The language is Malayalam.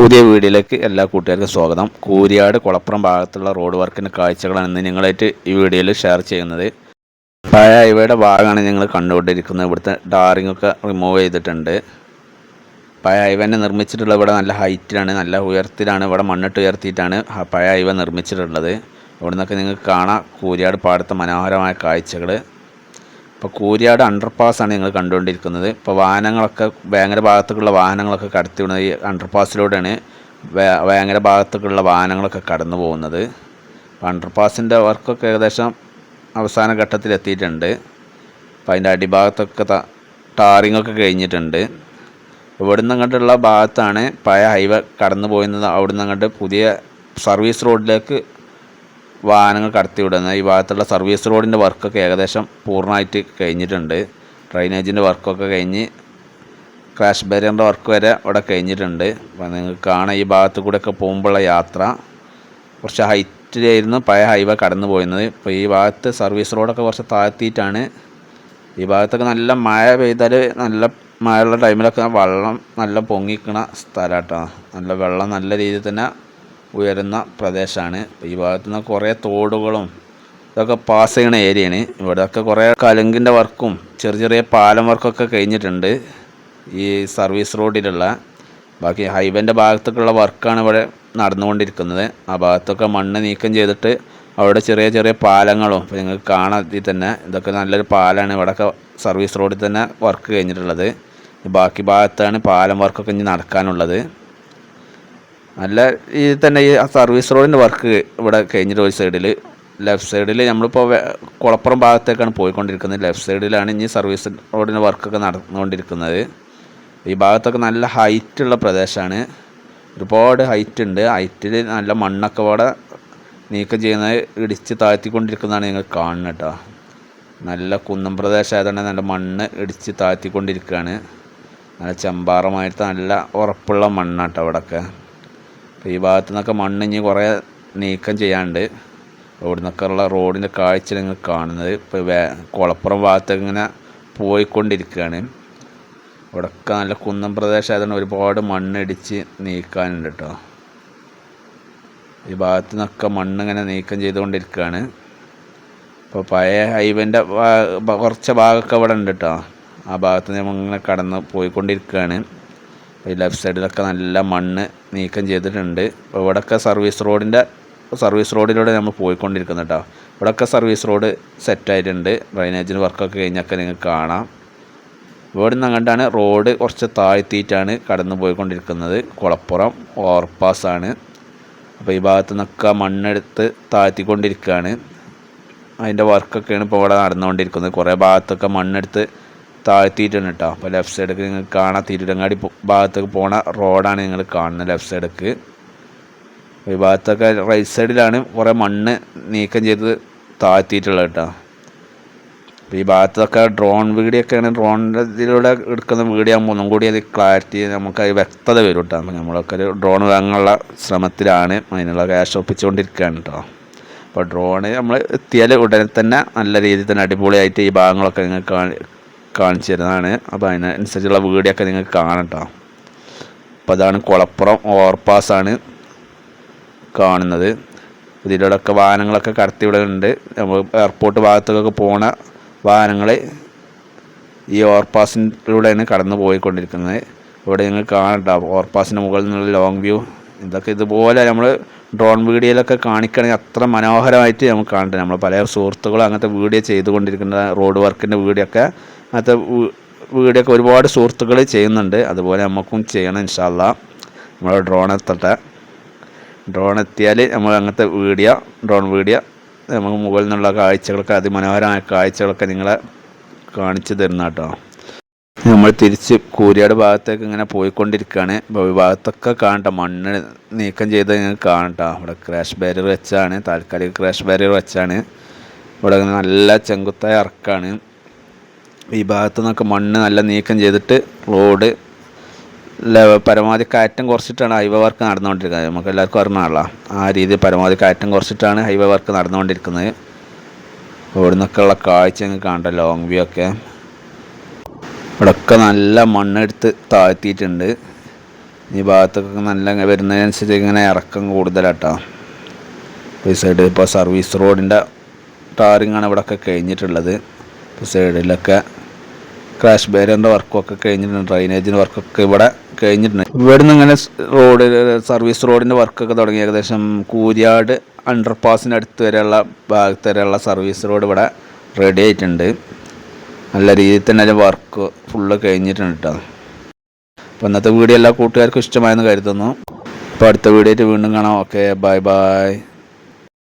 പുതിയ വീഡിയോയിലേക്ക് എല്ലാ കൂട്ടുകാർക്കും സ്വാഗതം. കൂരിയാട് കുളപ്പുറം ഭാഗത്തുള്ള റോഡ് വർക്കിന്റെ കാഴ്ചകളാണ് ഇന്ന് നിങ്ങളായിട്ട് ഈ വീഡിയോയിൽ ഷെയർ ചെയ്യുന്നത്. പഴയ ഹൈവേയുടെ ഭാഗമാണ് ഞങ്ങൾ കണ്ടുകൊണ്ടിരിക്കുന്നത്. ഇവിടുത്തെ ഡാറിങ്ങൊക്കെ റിമൂവ് ചെയ്തിട്ടുണ്ട്. പഴയ ഹൈവേനെ നിർമ്മിച്ചിട്ടുള്ള ഇവിടെ നല്ല ഹൈറ്റിലാണ് നല്ല ഉയർത്തിലാണ് ഇവിടെ മണ്ണിട്ട് ഉയർത്തിയിട്ടാണ് പഴയ ഹൈവേ നിർമ്മിച്ചിട്ടുള്ളത്. ഇവിടെ നിന്നൊക്കെ നിങ്ങൾക്ക് കാണാം. കൂരിയാട് പാടത്തെ മനോഹരമായ കാഴ്ചകൾ ഇപ്പോൾ കൂരിയാട് അണ്ടർപാസ്സാണ് ഞങ്ങൾ കണ്ടുകൊണ്ടിരിക്കുന്നത്. ഇപ്പോൾ വാഹനങ്ങളൊക്കെ വേങ്ങര ഭാഗത്തേക്കുള്ള വാഹനങ്ങളൊക്കെ കടത്തി വിടുന്നത് ഈ അണ്ടർപാസിലൂടെയാണ് വേങ്ങര ഭാഗത്തേക്കുള്ള വാഹനങ്ങളൊക്കെ കടന്നു പോകുന്നത്. അപ്പോൾ അണ്ടർപാസിന്റെ വർക്കൊക്കെ ഏകദേശം അവസാന ഘട്ടത്തിലെത്തിയിട്ടുണ്ട്. അപ്പോൾ അതിന്റെ അടിഭാഗത്തൊക്കെ ടാറിംഗ് ഒക്കെ കഴിഞ്ഞിട്ടുണ്ട്. ഇവിടെ നിന്ന് അങ്ങോട്ടുള്ള ഭാഗത്താണ് പഴയ ഹൈവേ കടന്നു പോയിരുന്നത് അവിടുന്ന് അങ്ങോട്ട് പുതിയ സർവീസ് റോഡിലേക്ക് വാഹനങ്ങൾ കടത്തിവിടുന്നത്. ഈ ഭാഗത്തുള്ള സർവീസ് റോഡിന്റെ വർക്കൊക്കെ ഏകദേശം പൂർണമായിട്ട് കഴിഞ്ഞിട്ടുണ്ട്. ഡ്രൈനേജിന്റെ വർക്കൊക്കെ കഴിഞ്ഞ് ക്രാഷ് ബാരിയറിന്റെ വർക്ക് വരെ ഇവിടെ കഴിഞ്ഞിട്ടുണ്ട്. അപ്പോൾ നിങ്ങൾക്ക് കാണാം ഈ ഭാഗത്ത് കൂടെയൊക്കെ പോകുമ്പോഴുള്ള യാത്ര. കുറച്ച് ഹൈറ്റിലായിരുന്നു പഴയ ഹൈവേ കടന്നു പോയിരുന്നത്. ഇപ്പോൾ ഈ ഭാഗത്ത് സർവീസ് റോഡൊക്കെ കുറച്ച് താഴ്ത്തിയിട്ടാണ്. ഈ ഭാഗത്തൊക്കെ നല്ല മഴ പെയ്താൽ നല്ല മഴയുള്ള ടൈമിലൊക്കെ വെള്ളം നല്ല പൊങ്ങിക്കണ സ്ഥലമാട്ടോ നല്ല വെള്ളം നല്ല രീതിയിൽ തന്നെ ഉയരുന്ന പ്രദേശമാണ് ഈ ഭാഗത്തു നിന്ന് കുറേ തോടുകളും ഇതൊക്കെ പാസ് ചെയ്യണ ഏരിയയാണ് ഇവിടെയൊക്കെ കുറേ കലുങ്കിന്റെ വർക്കും ചെറിയ ചെറിയ പാലം വർക്കൊക്കെ കഴിഞ്ഞിട്ടുണ്ട്. ഈ സർവീസ് റോഡിലുള്ള ബാക്കി ഹൈവേന്റെ ഭാഗത്തേക്കുള്ള വർക്കാണ് ഇവിടെ നടന്നുകൊണ്ടിരിക്കുന്നത്. ആ ഭാഗത്തൊക്കെ മണ്ണ് നീക്കം ചെയ്തിട്ട് അവിടെ ചെറിയ ചെറിയ പാലങ്ങളും ഇപ്പോൾ നിങ്ങൾക്ക് കാണാതി തന്നെ ഇതൊക്കെ നല്ലൊരു പാലമാണ് ഇവിടെയൊക്കെ സർവീസ് റോഡിൽ തന്നെ വർക്ക് കഴിഞ്ഞിട്ടുള്ളത്. ബാക്കി ഭാഗത്താണ് പാലം വർക്കൊക്കെ ഇനി നടക്കാനുള്ളത്. നല്ല ഈ തന്നെ ഈ സർവീസ് റോഡിന്റെ വർക്ക് ഇവിടെ കഴിഞ്ഞിട്ട് ഒരു സൈഡിൽ ലെഫ്റ്റ് സൈഡിൽ നമ്മളിപ്പോൾ കുളപ്പുറം ഭാഗത്തേക്കാണ് പോയിക്കൊണ്ടിരിക്കുന്നത്. ലെഫ്റ്റ് സൈഡിലാണ് ഇനി സർവീസ് റോഡിന്റെ വർക്കൊക്കെ നടന്നുകൊണ്ടിരിക്കുന്നത്. ഈ ഭാഗത്തൊക്കെ നല്ല ഹൈറ്റുള്ള പ്രദേശമാണ് ഒരുപാട് ഹൈറ്റ് ഉണ്ട്. ഹൈറ്റിൽ നല്ല മണ്ണൊക്കെ ഇവിടെ നീക്കം ചെയ്യുന്നത് ഇടിച്ച് താഴ്ത്തിക്കൊണ്ടിരിക്കുന്നതാണ് നിങ്ങൾ കാണുന്നത് കേട്ടോ. നല്ല കുന്നം പ്രദേശമായതുകൊണ്ട് നല്ല മണ്ണ് ഇടിച്ച് താഴ്ത്തിക്കൊണ്ടിരിക്കുകയാണ്. നല്ല ചെമ്പാറമായിട്ട് നല്ല ഉറപ്പുള്ള മണ്ണാട്ടോ അവിടെയൊക്കെ അപ്പോൾ ഈ ഭാഗത്തു നിന്നൊക്കെ മണ്ണ് ഇനി കുറേ നീക്കം ചെയ്യാണ്ട് ഇവിടെ നിന്നൊക്കെ ഉള്ള റോഡിന്റെ കാഴ്ച നിങ്ങൾ കാണുന്നത് ഇപ്പോൾ വേ കുളപ്പുറം ഭാഗത്തേക്ക് ഇങ്ങനെ പോയിക്കൊണ്ടിരിക്കുകയാണ്. ഇവിടെയൊക്കെ നല്ല കുന്നം പ്രദേശമായതുകൊണ്ട് ഒരുപാട് മണ്ണിടിച്ച് നീക്കാനുണ്ട് കേട്ടോ. ഈ ഭാഗത്തു നിന്നൊക്കെ മണ്ണ് ഇങ്ങനെ നീക്കം ചെയ്തുകൊണ്ടിരിക്കുകയാണ്. ഇപ്പോൾ പഴയ ഹൈവേന്റെ കുറച്ച് ഭാഗമൊക്കെ ഇവിടെ ഉണ്ട് കേട്ടോ. ആ ഭാഗത്ത് നമ്മൾ ഇങ്ങനെ കടന്ന് പോയിക്കൊണ്ടിരിക്കുകയാണ്. ഈ ലെഫ്റ്റ് സൈഡിലൊക്കെ നല്ല മണ്ണ് നീക്കം ചെയ്തിട്ടുണ്ട്. അപ്പോൾ ഇവിടെയൊക്കെ സർവീസ് റോഡിന്റെ സർവീസ് റോഡിലൂടെ നമ്മൾ പോയിക്കൊണ്ടിരിക്കുന്നത് കേട്ടോ ഇവിടെയൊക്കെ സർവീസ് റോഡ് സെറ്റായിട്ടുണ്ട് ഡ്രൈനേജിന് വർക്കൊക്കെ കഴിഞ്ഞൊക്കെ നിങ്ങൾക്ക് കാണാം. ഇവിടെ നിന്ന് അങ്ങോട്ടാണ് റോഡ് കുറച്ച് താഴ്ത്തിയിട്ടാണ് കടന്നു പോയിക്കൊണ്ടിരിക്കുന്നത്. കുളപ്പുറം ഓവർപാസ്സാണ് അപ്പോൾ ഈ ഭാഗത്തു നിന്നൊക്കെ മണ്ണെടുത്ത് താഴ്ത്തിക്കൊണ്ടിരിക്കുകയാണ്. അതിന്റെ വർക്കൊക്കെയാണ് ഇപ്പോൾ ഇവിടെ നടന്നുകൊണ്ടിരിക്കുന്നത്. കുറേ ഭാഗത്തൊക്കെ മണ്ണെടുത്ത് താഴ്ത്തിയിട്ടുണ്ട് കേട്ടോ അപ്പോൾ ലെഫ്റ്റ് സൈഡൊക്കെ നിങ്ങൾക്ക് കാണാം. തിരുടങ്ങാടി ഭാഗത്തേക്ക് പോണ റോഡാണ് നിങ്ങൾ കാണുന്നത് ലെഫ്റ്റ് സൈഡൊക്കെ ഈ ഭാഗത്തൊക്കെ റൈറ്റ് സൈഡിലാണ് കുറേ മണ്ണ് നീക്കം ചെയ്ത് താഴ്ത്തിയിട്ടുള്ളത് കേട്ടോ അപ്പോൾ ഈ ഭാഗത്തൊക്കെ ഡ്രോൺ വീഡിയോ ഒക്കെയാണ് ഡ്രോണിന്റെ ഇതിലൂടെ എടുക്കുന്ന വീഡിയോ ആകുമ്പോൾ ഒന്നും കൂടി അത് ക്ലാരിറ്റി നമുക്ക് അത് വ്യക്തത വരും കേട്ടോ അപ്പോൾ നമ്മളൊക്കെ ഒരു ഡ്രോൺ വാങ്ങാനുള്ള ശ്രമത്തിലാണ് അതിനുള്ള ക്യാഷ് ഒപ്പിച്ചുകൊണ്ടിരിക്കുകയാണ് കേട്ടോ അപ്പോൾ ഡ്രോണ് നമ്മൾ എത്തിയാൽ ഉടനെ തന്നെ നല്ല രീതിയിൽ തന്നെ അടിപൊളിയായിട്ട് ഈ ഭാഗങ്ങളൊക്കെ നിങ്ങൾക്ക് കാണിച്ചു തരുന്നതാണ്. അപ്പോൾ അതിനനുസരിച്ചുള്ള വീഡിയോ നിങ്ങൾക്ക് കാണാം കേട്ടോ അപ്പോൾ അതാണ് കുളപ്പുറം ഓവർപാസ്സാണ് കാണുന്നത്. ഇതിലൂടെയൊക്കെ വാഹനങ്ങളൊക്കെ കടത്തി വിടുന്നുണ്ട് നമ്മൾ എയർപോർട്ട് ഭാഗത്തേക്കൊക്കെ പോണ വാഹനങ്ങൾ ഈ ഓവർപാസിലൂടെയാണ് കടന്നു പോയിക്കൊണ്ടിരിക്കുന്നത്. ഇവിടെ നിങ്ങൾ കാണട്ടോ ഓവർപാസിന്റെ മുകളിൽ നിന്നുള്ള ലോങ് വ്യൂ ഇതൊക്കെ ഇതുപോലെ നമ്മൾ ഡ്രോൺ വീഡിയോയിലൊക്കെ കാണിക്കുകയാണെങ്കിൽ അത്ര മനോഹരമായിട്ട് നമുക്ക് കാണട്ടെ നമ്മൾ പല സുഹൃത്തുക്കളും അങ്ങനത്തെ വീഡിയോ ചെയ്തുകൊണ്ടിരിക്കുന്ന റോഡ് വർക്കിന്റെ വീഡിയോ ഒക്കെ അങ്ങനത്തെ വീഡിയോ ഒക്കെ ഒരുപാട് സുഹൃത്തുക്കൾ ചെയ്യുന്നുണ്ട്. അതുപോലെ നമുക്കും ചെയ്യണം ഇൻഷാല്ല നമ്മൾ ഡ്രോൺ എത്തട്ടെ. ഡ്രോൺ എത്തിയാൽ നമ്മൾ അങ്ങനത്തെ വീഡിയോ ഡ്രോൺ വീഡിയോ നമുക്ക് മുകളിൽ നിന്നുള്ള കാഴ്ചകളൊക്കെ അതിമനോഹരമായ കാഴ്ചകളൊക്കെ നിങ്ങളെ കാണിച്ചു തരുന്ന കേട്ടോ. നമ്മൾ തിരിച്ച് കൂരിയാട് ഭാഗത്തേക്ക് ഇങ്ങനെ പോയിക്കൊണ്ടിരിക്കുകയാണ് ഭാഗത്തൊക്കെ കാണട്ടെ. മണ്ണ് നീക്കം ചെയ്ത് നിങ്ങൾക്ക് കാണട്ടോ അവിടെ ക്രാഷ് ബാരിയർ വെച്ചാണ്. താൽക്കാലിക ക്രാഷ് ബാരിയർ വെച്ചാണ്. ഇവിടെ നല്ല ചെങ്കുത്തായ ഇറക്കാണ് ഈ ഭാഗത്തു നിന്നൊക്കെ മണ്ണ് നല്ല നീക്കം ചെയ്തിട്ട് റോഡ് പരമാവധി കയറ്റം കുറച്ചിട്ടാണ് ഹൈവേ വർക്ക് നടന്നുകൊണ്ടിരിക്കുന്നത്. നമുക്ക് എല്ലാവർക്കും അറിഞ്ഞാണല്ലോ ആ രീതിയിൽ പരമാവധി കയറ്റം കുറച്ചിട്ടാണ് ഹൈവേ വർക്ക് നടന്നുകൊണ്ടിരിക്കുന്നത്. ഇവിടെ നിന്നൊക്കെയുള്ള കാഴ്ച അങ്ങ് കാണണ്ട ലോങ് വ്യൂ ഒക്കെ. ഇവിടെയൊക്കെ നല്ല മണ്ണെടുത്ത് താഴ്ത്തിയിട്ടുണ്ട്. ഈ ഭാഗത്തൊക്കെ നല്ല വരുന്നതിനനുസരിച്ച് ഇങ്ങനെ ഇറക്കം കൂടുതലാട്ടോ. ഈ സൈഡ് ഇപ്പോൾ സർവീസ് റോഡിന്റെ ടാറിങ്ങാണ് ഇവിടെയൊക്കെ കഴിഞ്ഞിട്ടുള്ളത്. ഇപ്പോൾ സൈഡിലൊക്കെ ക്രാഷ് ബാരിയറിന്റെ വർക്കൊക്കെ കഴിഞ്ഞിട്ടുണ്ട്. ഡ്രൈനേജിന്റെ വർക്കൊക്കെ ഇവിടെ കഴിഞ്ഞിട്ടുണ്ട്. ഇവിടെ നിന്ന് ഇങ്ങനെ റോഡ് സർവീസ് റോഡിന്റെ വർക്കൊക്കെ തുടങ്ങി. ഏകദേശം കൂരിയാട് പാസിന്റെ അടുത്ത് വരെയുള്ള ഭാഗത്ത് വരെയുള്ള സർവീസ് റോഡ് ഇവിടെ റെഡി ആയിട്ടുണ്ട്. നല്ല രീതിയിൽ തന്നെ അതിന്റെ വർക്ക് ഫുള്ള് കഴിഞ്ഞിട്ടുണ്ട് കേട്ടോ അപ്പോൾ ഇന്നത്തെ വീഡിയോ എല്ലാ കൂട്ടുകാർക്കും ഇഷ്ടമായെന്ന് കരുതുന്നു. അപ്പോൾ അടുത്ത വീഡിയോ ആയിട്ട് വീണ്ടും കാണാം. Okay bye bye